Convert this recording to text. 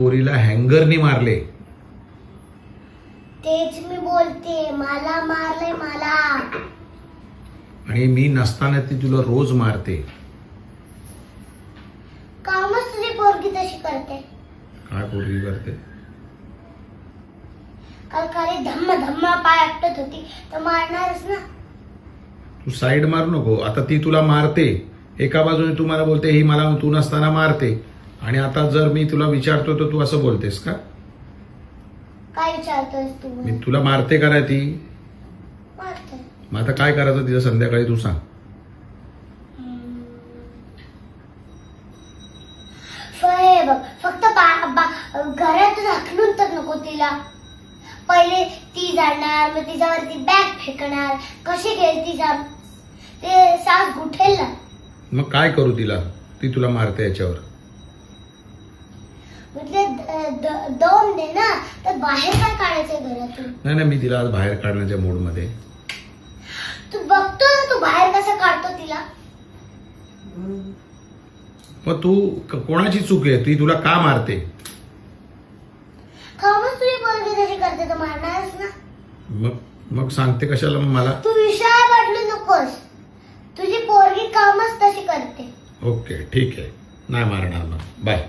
पोरीला हँगरनी मारले. तेच मी बोलते मला मारले मला. आणि मी नसताना ती तुला रोज मारते. कामच तुझी पोरगी तशी करते? काय पोरगी करते? काल खाली धम्म धम्म पाय आपटत होती तर मारणारच ना. तू साईड मारू नको. आता ती तुला मारते. एका बाजूने तू मला बोलते ही मला तू नसताना मारते. आणि आता जर मी तुला विचारतो तर तू असं बोलतेस का? काय विचारतोस तू? मी तुला मारते का नाही ती? मारते. मग आता काय करायचं तिला संध्याकाळी तू सांग. हे बघ फक्त बा- बा- घरातून हाकलून तर नको तिला. पहिले ती जाणार मग तिच्यावरती बॅग फेकणार. कशी गेली तिचा ते सास गुठेल ना. मग काय करू तिला? ती तुला मारते याच्यावर. म्हटले दोन दे ना तर बाहेर काय काढायचंय घरातून? नाही नाही मी तिला आज बाहेर काढण्याच्या मूडमध्ये तू बघतो ना तू बाहेर कसं काढतो तिला? मग तू क- कोणाची चूक आहे? ती तुला का मारते? खामच तुझी पोरगी तशी करते तर मारणारच ना. मग मग सांगते कशाला मग मला? तू विषय बदलू नकोस. तुझी पोरगी कामच तशी करते. ओके ठीक आहे. नाही मारणार मग. बाय.